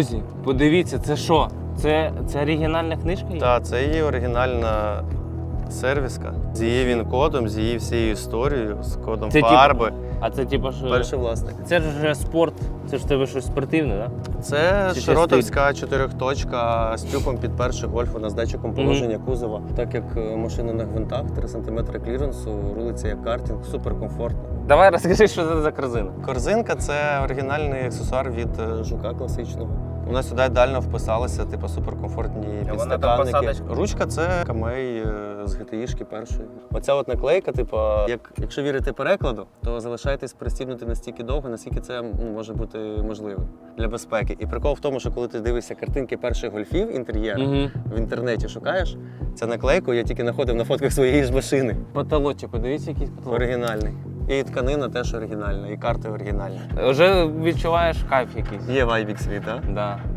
Друзі, подивіться, це що? Це, це оригінальна книжка? є? Та це її оригінальна сервіска з її він-кодом, з її всією історією, з кодом Це типу- фарби. А це типу що? Перший власник. Це ж вже спорт, це ж в тебе щось спортивне, так? Да? Це Чи широтовська чотирьохточка з тюком під перший гольф, вона з датчиком положення кузова. Так як е, машина на гвинтах, 3 см кліренсу, рулиться як картинг, супер комфортно. Давай розкажи, що це за корзина. Корзинка це оригінальний аксесуар від е, жука класичного. У нас сюди ідеально вписалися, типу суперкомфортні вона підстаканники. Ручка це камей е, з GTI-шки першої. Оця от наклейка, типу, як, якщо вірити перекладу, то залишайтесь пристібнути настільки довго, наскільки це ну, може бути можливо для безпеки. І прикол в тому, що коли ти дивишся картинки перших гольфів інтер'єру, Угу. в інтернеті шукаєш, ця наклейку я тільки знаходив на фотках своєї ж машини. Потолочок, подивіться, якийсь потолок. Оригінальний. І тканина теж оригінальна, і карти оригінальні. Вже відчуваєш кайф якийсь. Є вайбік світ, так? Да.